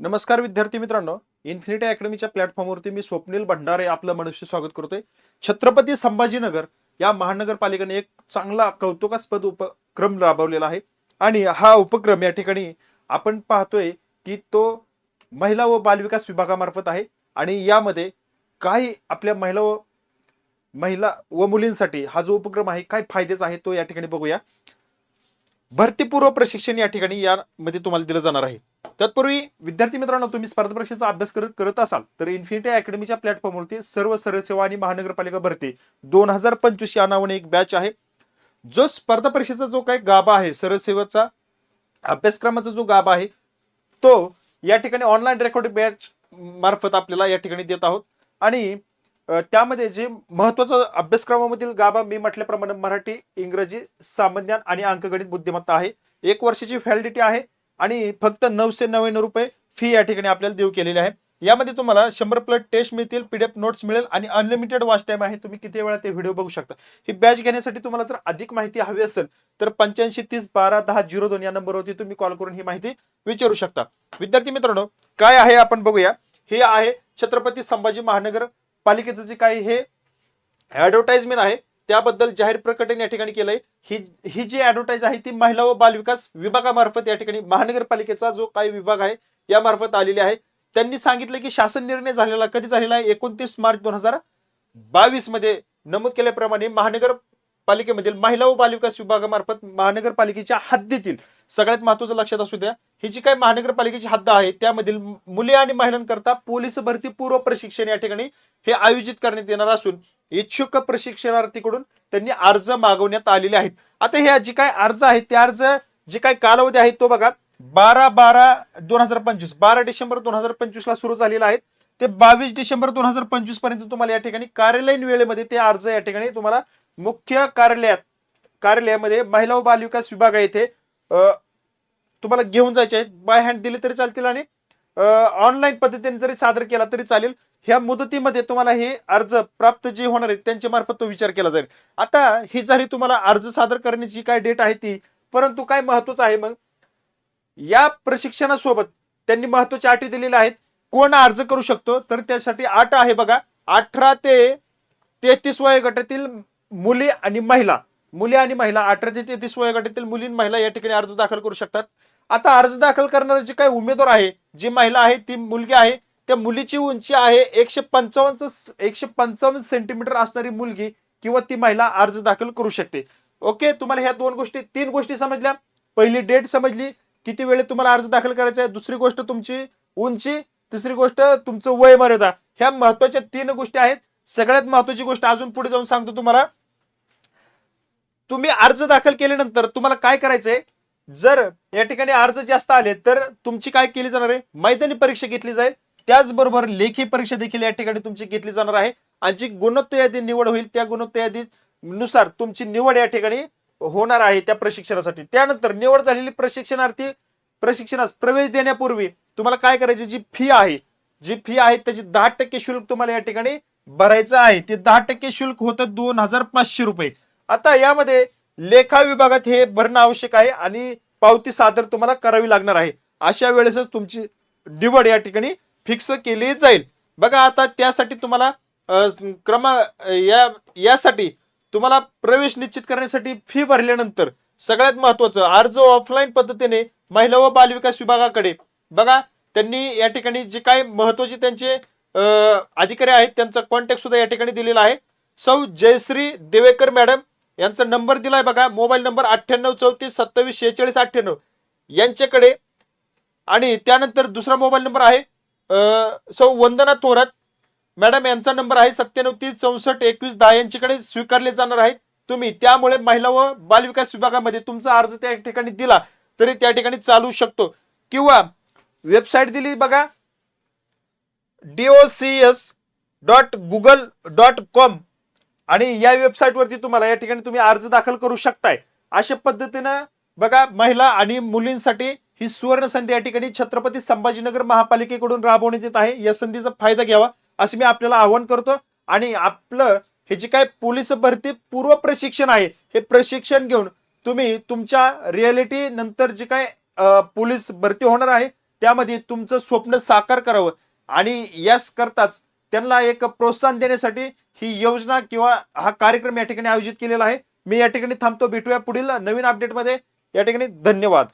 नमस्कार विद्यार्थी मित्रांनो. इन्फिनिटी अकॅडमीच्या प्लॅटफॉर्मवरती मी स्वप्नील भंडारे आपलं मनुष्य स्वागत करतोय. छत्रपती संभाजीनगर या महानगरपालिकेने एक चांगला कौतुकास्पद उपक्रम राबवलेला आहे. आणि हा उपक्रम या ठिकाणी आपण पाहतोय की तो महिला व बालविकास विभागामार्फत आहे. आणि यामध्ये काही आपल्या महिला व महिला व मुलींसाठी हा जो उपक्रम आहे काय फायद्याचा आहे तो या ठिकाणी बघूया. भरतीपूर्व प्रशिक्षण या ठिकाणी यामध्ये तुम्हाला दिलं जाणार आहे. तत्पूर्वी विद्यार्थी मित्रांनो तुम्ही स्पर्धा परीक्षेचा अभ्यास करत करत असाल तर इन्फिनिटी अकॅडमीच्या प्लॅटफॉर्मवरती सर्व सरळ सेवा आणि महानगरपालिका भरती दोन हजार पंचवीस या नावाने एक बॅच आहे. जो स्पर्धा परीक्षेचा जो काही गाभा आहे सरळ सेवेचा अभ्यासक्रमाचा जो गाभा आहे तो या ठिकाणी ऑनलाईन रेकॉर्ड बॅच मार्फत आपल्याला या ठिकाणी देत आहोत. आणि त्यामध्ये जे महत्वाचं अभ्यासक्रमामधील गाभा मी म्हटल्याप्रमाणे मराठी इंग्रजी सामान्य आणि अंकगणित बुद्धिमत्ता आहे. एक वर्षाची व्हॅलिडिटी आहे. आणि फक्त नऊशे नव्याण्णव रुपये फी या ठिकाणी आपल्याला देऊ केलेली आहे यामध्ये तुम्हाला शंभर प्लस टेस्ट मिळतील पीडीएफ नोट्स मिळेल आणि अनलिमिटेड वॉच टाइम आहे. तुम्ही किती वेळा ते व्हिडिओ बघू शकता. ही बॅच घेण्यासाठी तुम्हाला जर अधिक माहिती हवी असेल तर पंच्याऐंशी तीस बारा दहा झिरो दोन या नंबरवरती तुम्ही कॉल करून ही माहिती विचारू शकता. विद्यार्थी मित्रांनो काय आहे आपण बघूया. हे आहे छत्रपती संभाजी महानगर पालिकेचं जे काही हे ऍडव्हर्टाइजमेंट आहे त्याबद्दल जाहीर प्रकटन या ठिकाणी केलंय. ही ही जी ऍडव्हर्टाईज आहे ती महिला व बालविकास विभागामार्फत या ठिकाणी महानगरपालिकेचा जो काही विभाग आहे यामार्फत आलेली आहे. त्यांनी सांगितलं की शासन निर्णय झालेला कधी झालेला आहे? एकोणतीस मार्च दोन हजार बावीसमध्ये नमूद केल्याप्रमाणे महानगर पालिकेमधील महिला व बालविकास विभागामार्फत महानगरपालिकेच्या हद्दीतील सगळ्यात महत्वाचं लक्षात असू द्या ही जी काही महानगरपालिकेची हद्द आहे त्यामधील मुले आणि महिलांकरता पोलीस भरती पूर्व प्रशिक्षण या ठिकाणी हे आयोजित करण्यात येणार असून इच्छुक प्रशिक्षणार्थीकडून त्यांनी अर्ज मागवण्यात आलेले आहेत. आता हे जे काय अर्ज आहेत ते अर्ज जे काय कालावधी आहे तो बघा बारा बारा दोन हजार पंचवीस बारा डिसेंबर दोन हजार पंचवीस ला सुरू झालेला आहे. ते बावीस डिसेंबर दोन हजार पंचवीसपर्यंत तुम्हाला या ठिकाणी कार्यालयीन वेळेमध्ये ते अर्ज या ठिकाणी तुम्हाला मुख्य कार्यालयात कार्यालयामध्ये महिला व बालविकास विभाग आहे इथे. तुम्हाला घेऊन जायचे आहेत. बाय हँड दिले तरी चालतील आणि ऑनलाईन पद्धतीने जरी सादर केला तरी चालेल. ह्या मुदतीमध्ये तुम्हाला हे अर्ज प्राप्त जे होणार आहेत त्यांच्या मार्फत तो विचार केला जाईल. आता ही झाली तुम्हाला अर्ज सादर करण्याची काय डेट आहे ती परंतु काय महत्वाचं आहे मग? या प्रशिक्षणासोबत त्यांनी महत्त्वाच्या अटी दिलेल्या आहेत. कोण अर्ज करू शकतो? तर त्यासाठी अट आहे बघा. अठरा ते तेहतीस वयोगटातील मुली आणि महिला मुली आणि महिला अठरा ते तेहतीस वयोगटातील मुली आणि महिला या ठिकाणी अर्ज दाखल करू शकतात. आता अर्ज दाखल करणारे जे काही उमेदवार आहे जी महिला आहे ती मुलगी आहे त्या मुलीची उंची आहे एकशे पंचावन्न एकशे पंचावन्न सेंटीमीटर असणारी मुलगी किंवा ती महिला अर्ज दाखल करू शकते. ओके तुम्हाला ह्या दोन गोष्टी तीन गोष्टी समजल्या. पहिली डेट समजली किती वेळेत तुम्हाला अर्ज दाखल करायचा आहे दुसरी गोष्ट तुमची उंची तिसरी गोष्ट तुमचं वय मर्यादा. ह्या महत्त्वाच्या तीन गोष्टी आहेत. सगळ्यात महत्वाची गोष्ट अजून पुढे जाऊन सांगतो तुम्हाला. तुम्ही अर्ज दाखल केल्यानंतर तुम्हाला काय करायचंय? जर या ठिकाणी अर्ज जास्त आले तर तुमची काय केली जाणार आहे? मैदानी परीक्षा घेतली जाईल. त्याचबरोबर लेखी परीक्षा देखील या ठिकाणी तुमची घेतली जाणार आहे. आणि जी गुणवत्ता यादी निवड होईल त्या गुणोत्तर यादी नुसार तुमची निवड या ठिकाणी होणार आहे त्या प्रशिक्षणासाठी. त्यानंतर निवड झालेली प्रशिक्षणार्थी प्रशिक्षणास प्रवेश देण्यापूर्वी तुम्हाला काय करायची? जी फी आहे जी फी आहे त्याची दहा टक्के शुल्क तुम्हाला या ठिकाणी भरायचं आहे. ते दहा टक्के शुल्क होतं दोन हजार पाचशे रुपये. आता यामध्ये लेखा विभागात हे भरणं आवश्यक आहे आणि पावती सादर तुम्हाला करावी लागणार आहे. अशा वेळेसच तुमची निवड या ठिकाणी फिक्स केली जाईल. बघा आता त्यासाठी तुम्हाला क्रमा या यासाठी तुम्हाला प्रवेश निश्चित करण्यासाठी फी भरल्यानंतर सगळ्यात महत्वाचं अर्ज ऑफलाईन पद्धतीने महिला व बालविकास विभागाकडे. बघा त्यांनी या ठिकाणी जे काही महत्त्वाचे त्यांचे अधिकारी आहेत त्यांचा कॉन्टॅक्ट सुद्धा या ठिकाणी दिलेला आहे. सौ जयश्री देवेकर मॅडम यांचा नंबर दिलाय बघा मोबाईल नंबर अठ्ठ्याण्णव चौतीस सत्तावीस शेहेचाळीस अठ्ठ्याण्णव. यांच्याकडे. आणि त्यानंतर दुसरा मोबाईल नंबर आहे सौ वंदना थोरात. मॅडम यांचा नंबर आहे सत्त्याण्णव तीस चौसष्ट एकवीस दहा यांच्याकडे स्वीकारले जाणार आहेत. तुम्ही त्यामुळे महिला व बालविकास विभागामध्ये तुमचा अर्ज त्या ठिकाणी दिला तरी त्या ठिकाणी चालू शकतो. किंवा वेबसाईट दिली बघा DOCS dot Google dot com आणि या वेबसाईटवरती तुम्हाला या ठिकाणी तुम्ही अर्ज दाखल करू शकताय. अशा पद्धतीनं बघा महिला आणि मुलींसाठी ही सुवर्ण संधी या ठिकाणी छत्रपती संभाजीनगर महापालिकेकडून राबवण्यात येत आहे. या संधीचा फायदा घ्यावा असं मी आपल्याला आवाहन करतो. आणि आपलं हे जे काय पोलीस भरती पूर्व प्रशिक्षण आहे हे प्रशिक्षण घेऊन तुम्ही तुमच्या रियालिटी नंतर जे काय पोलीस भरती होणार आहे त्यामध्ये तुमचं स्वप्न साकार करावं. आणि यास करताच त्यांना एक प्रोत्साहन देण्यासाठी ही योजना किंवा हा कार्यक्रम या ठिकाणी आयोजित केलेला आहे. मी या ठिकाणी थांबतो. भेटूया पुढील नवीन अपडेटमध्ये या ठिकाणी धन्यवाद.